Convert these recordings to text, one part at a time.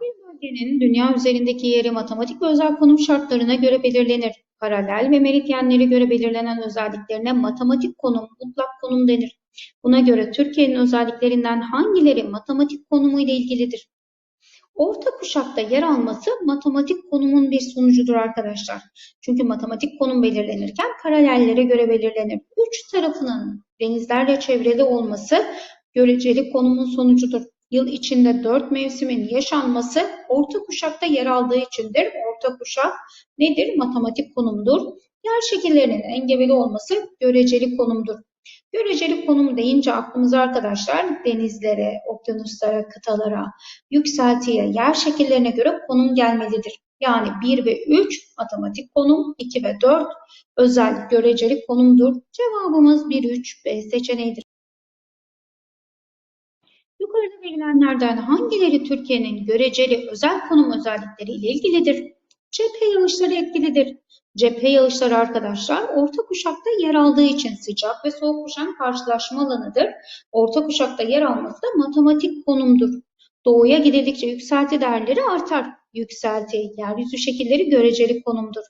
Bir bölgenin dünya üzerindeki yeri matematik ve özel konum şartlarına göre belirlenir. Paralel ve meridyenlere göre belirlenen özelliklerine matematik konum, mutlak konum denir. Buna göre Türkiye'nin özelliklerinden hangileri matematik konumu ile ilgilidir? Orta kuşakta yer alması matematik konumun bir sonucudur arkadaşlar. Çünkü matematik konum belirlenirken paralellere göre belirlenir. Üç tarafının denizlerle çevrili olması göreceli konumun sonucudur. Yıl içinde dört mevsimin yaşanması orta kuşakta yer aldığı içindir. Orta kuşak nedir? Matematik konumdur. Yer şekillerinin engebeli olması göreceli konumdur. Göreceli konum deyince aklımıza arkadaşlar denizlere, okyanuslara, kıtalara, yükseltiye, yer şekillerine göre konum gelmelidir. Yani 1 ve 3 matematik konum, 2 ve 4 özel göreceli konumdur. Cevabımız 1, 3, B seçeneğidir. Yukarıda verilenlerden hangileri Türkiye'nin göreceli özel konum özellikleri ile ilgilidir? Cephe yağışları etkilidir. Cephe yağışları arkadaşlar orta kuşakta yer aldığı için sıcak ve soğuk kuşağın karşılaşma alanıdır. Orta kuşakta yer alması da matematik konumdur. Doğuya gidildikçe yükselti değerleri artar. Yükselti, yeryüzü şekilleri göreceli konumdur.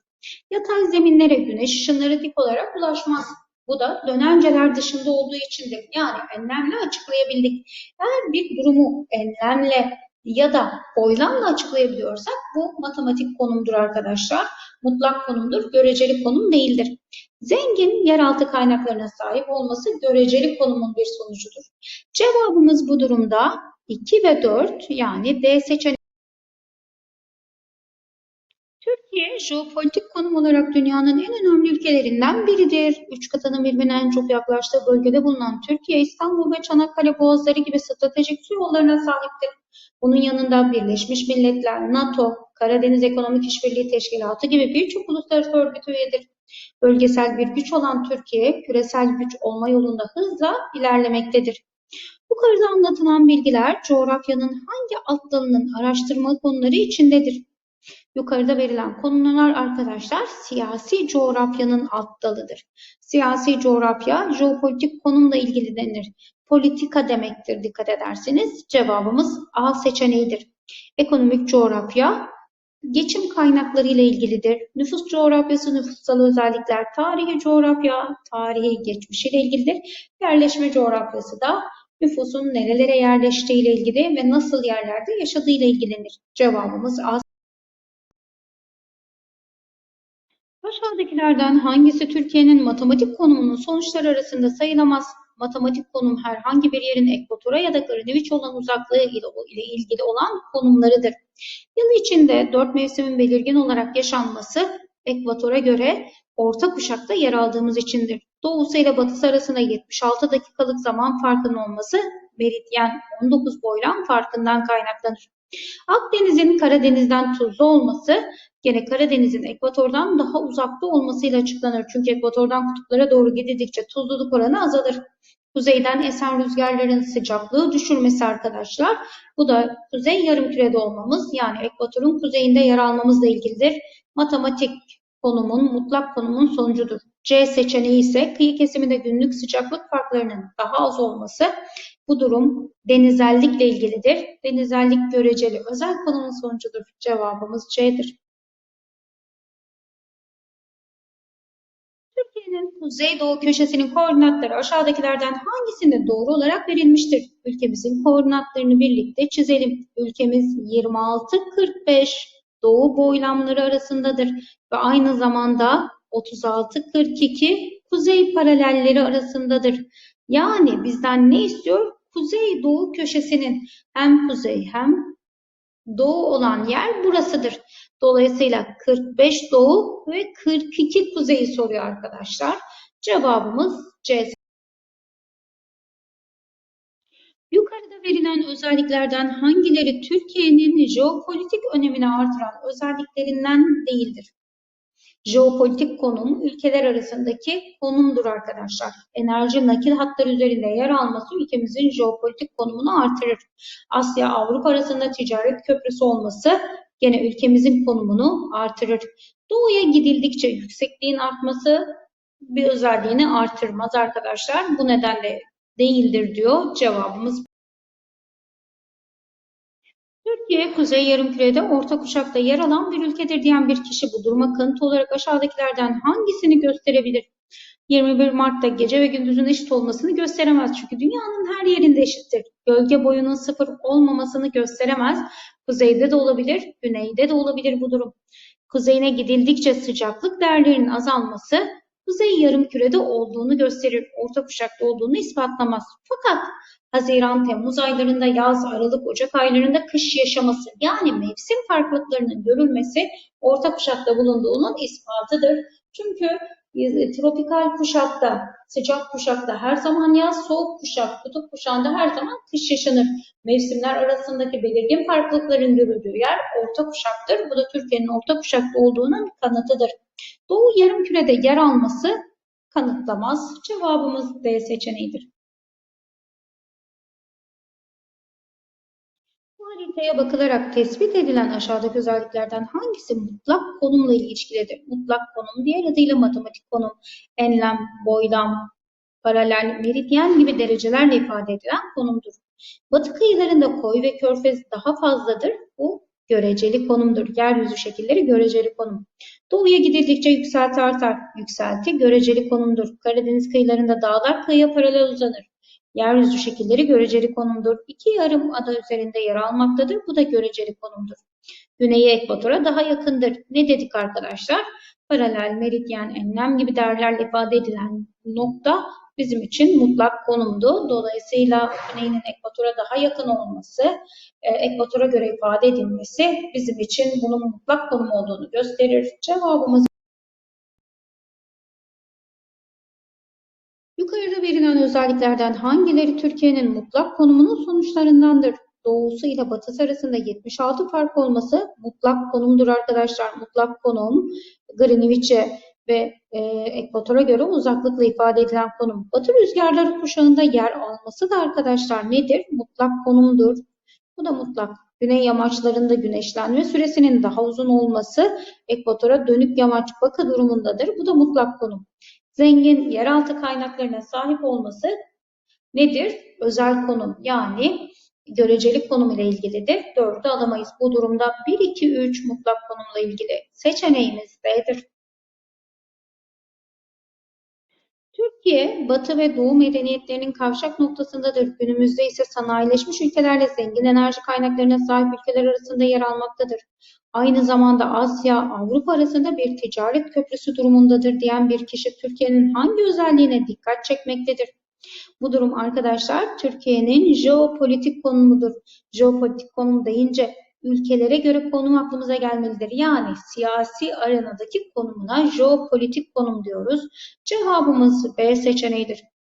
Yatay zeminlere güneş ışınları dik olarak ulaşmaz. Bu da dönenceler dışında olduğu içindir. Yani enlemle açıklayabildik. Eğer bir durumu enlemle ya da boylamla açıklayabiliyorsak bu matematik konumdur arkadaşlar. Mutlak konumdur, göreceli konum değildir. Zengin yeraltı kaynaklarına sahip olması göreceli konumun bir sonucudur. Cevabımız bu durumda 2 ve 4 yani D seçeneği. Türkiye jeopolitik konum olarak dünyanın en önemli ülkelerinden biridir. Üç kıtanın birbirine en çok yaklaştığı bölgede bulunan Türkiye, İstanbul ve Çanakkale boğazları gibi stratejik su yollarına sahiptir. Bunun yanında Birleşmiş Milletler, NATO, Karadeniz Ekonomik İşbirliği Teşkilatı gibi birçok uluslararası örgüt üyedir. Bölgesel bir güç olan Türkiye, küresel güç olma yolunda hızla ilerlemektedir. Yukarıda anlatılan bilgiler coğrafyanın hangi alt dalının araştırma konuları içindedir? Yukarıda verilen konular arkadaşlar siyasi coğrafyanın alt dalıdır. Siyasi coğrafya jeopolitik konumla ilgili denir. Politika demektir dikkat ederseniz. Cevabımız A seçeneğidir. Ekonomik coğrafya geçim kaynakları ile ilgilidir. Nüfus coğrafyası, nüfussal özellikler, tarihi coğrafya, tarihi geçmişi ile ilgilidir. Yerleşme coğrafyası da nüfusun nerelere yerleştiği ile ilgili ve nasıl yerlerde yaşadığı ile ilgilenir. Cevabımız A Aşağıdakilerden hangisi Türkiye'nin matematik konumunun sonuçları arasında sayılamaz? Matematik konum herhangi bir yerin ekvatora ya da Greenwich olan uzaklığı ile ilgili olan konumlarıdır. Yıl içinde dört mevsimin belirgin olarak yaşanması ekvatora göre orta kuşakta yer aldığımız içindir. Doğusu ile batısı arasında 76 dakikalık zaman farkının olması meridyen 19 boylam farkından kaynaklanır. Akdeniz'in Karadeniz'den tuzlu olması gene Karadeniz'in ekvatordan daha uzakta olmasıyla açıklanır. Çünkü ekvatordan kutuplara doğru gidildikçe tuzluluk oranı azalır. Kuzeyden esen rüzgarların sıcaklığı düşürmesi arkadaşlar. Bu da kuzey yarımkürede olmamız yani ekvatorun kuzeyinde yer almamızla ilgilidir. Matematik konumun, mutlak konumun sonucudur. C seçeneği ise kıyı kesiminde günlük sıcaklık farklarının daha az olması. Bu durum denizellikle ilgilidir. Denizellik göreceli özel konumun sonucudur. Cevabımız C'dir. Türkiye'nin kuzeydoğu köşesinin koordinatları aşağıdakilerden hangisinde doğru olarak verilmiştir? Ülkemizin koordinatlarını birlikte çizelim. Ülkemiz 26-45 doğu boylamları arasındadır ve aynı zamanda 36-42 kuzey paralelleri arasındadır. Yani bizden ne istiyor? Kuzey doğu köşesinin hem kuzey hem doğu olan yer burasıdır. Dolayısıyla 45 doğu ve 42 kuzeyi soruyor arkadaşlar. Cevabımız C. Yukarıda verilen özelliklerden hangileri Türkiye'nin jeopolitik önemini artıran özelliklerinden değildir? Jeopolitik konum ülkeler arasındaki konumdur arkadaşlar. Enerji nakil hatları üzerinde yer alması ülkemizin jeopolitik konumunu artırır. Asya-Avrupa arasında ticaret köprüsü olması gene ülkemizin konumunu artırır. Doğuya gidildikçe yüksekliğin artması bir özelliğini artırmaz arkadaşlar. Bu nedenle değildir diyor cevabımız. Türkiye, Kuzey Yarımküre'de orta kuşakta yer alan bir ülkedir diyen bir kişi bu duruma kanıt olarak aşağıdakilerden hangisini gösterebilir? 21 Mart'ta gece ve gündüzün eşit olmasını gösteremez. Çünkü dünyanın her yerinde eşittir. Gölge boyunun sıfır olmamasını gösteremez. Kuzeyde de olabilir, güneyde de olabilir bu durum. Kuzeyine gidildikçe sıcaklık değerlerinin azalması kuzey yarımkürede olduğunu gösterir. Orta kuşakta olduğunu ispatlamaz. Fakat Haziran, Temmuz aylarında yaz, Aralık, Ocak aylarında kış yaşaması yani mevsim farklılıklarının görülmesi orta kuşakta bulunduğunun ispatıdır. Çünkü e, tropikal kuşakta, sıcak kuşakta her zaman yaz, soğuk kuşak, kutup kuşağında her zaman kış yaşanır. Mevsimler arasındaki belirgin farklılıkların görüldüğü yer orta kuşaktır. Bu da Türkiye'nin orta kuşakta olduğunun kanıtıdır. Doğu yarımkürede yer alması kanıtlamaz. Cevabımız D seçeneğidir. Bu haritaya bakılarak tespit edilen aşağıdaki özelliklerden hangisi mutlak konumla ilişkilidir? Mutlak konum diğer adıyla matematik konum, enlem, boylam, paralel, meridyen gibi derecelerle ifade edilen konumdur. Batı kıyılarında koy ve körfez daha fazladır. Bu göreceli konumdur. Yeryüzü şekilleri göreceli konum. Doğuya gidildikçe yükselti artar. Yükselti göreceli konumdur. Karadeniz kıyılarında dağlar kıyıya paralel uzanır. Yeryüzü şekilleri göreceli konumdur. İki yarım ada üzerinde yer almaktadır. Bu da göreceli konumdur. Güneye ekvatora daha yakındır. Ne dedik arkadaşlar? Paralel, meridyen, enlem gibi değerlerle ifade edilen nokta bizim için mutlak konumdu. Dolayısıyla güneyinin ekvatora daha yakın olması, e, ekvatora göre ifade edilmesi bizim için bunun mutlak konum olduğunu gösterir. Cevabımız Yukarıda verilen özelliklerden hangileri Türkiye'nin mutlak konumunun sonuçlarındandır? Doğusu ile batısı arasında 76 fark olması mutlak konumdur arkadaşlar. Mutlak konum Greenwich'e ve e, ekvatora göre uzaklıkla ifade edilen konum. Batı rüzgarları kuşağında yer alması da arkadaşlar nedir? Mutlak konumdur. Bu da mutlak. Güney yamaçlarında güneşlenme süresinin daha uzun olması ekvatora dönük yamaç bakı durumundadır. Bu da mutlak konum. Zengin yeraltı kaynaklarına sahip olması nedir? Özel konum yani göreceli konum ile ilgilidir. 4'ü alamayız. Bu durumda 1, 2, 3 mutlak konumla ilgili seçeneğimiz D'dir. Türkiye, Batı ve Doğu medeniyetlerinin kavşak noktasındadır. Günümüzde ise sanayileşmiş ülkelerle zengin enerji kaynaklarına sahip ülkeler arasında yer almaktadır. Aynı zamanda Asya, Avrupa arasında bir ticaret köprüsü durumundadır diyen bir kişi Türkiye'nin hangi özelliğine dikkat çekmektedir? Bu durum arkadaşlar Türkiye'nin jeopolitik konumudur. Jeopolitik konum deyince ülkelere göre konum aklımıza gelmelidir. Yani siyasi arenadaki konumuna jeopolitik konum diyoruz. Cevabımız B seçeneğidir.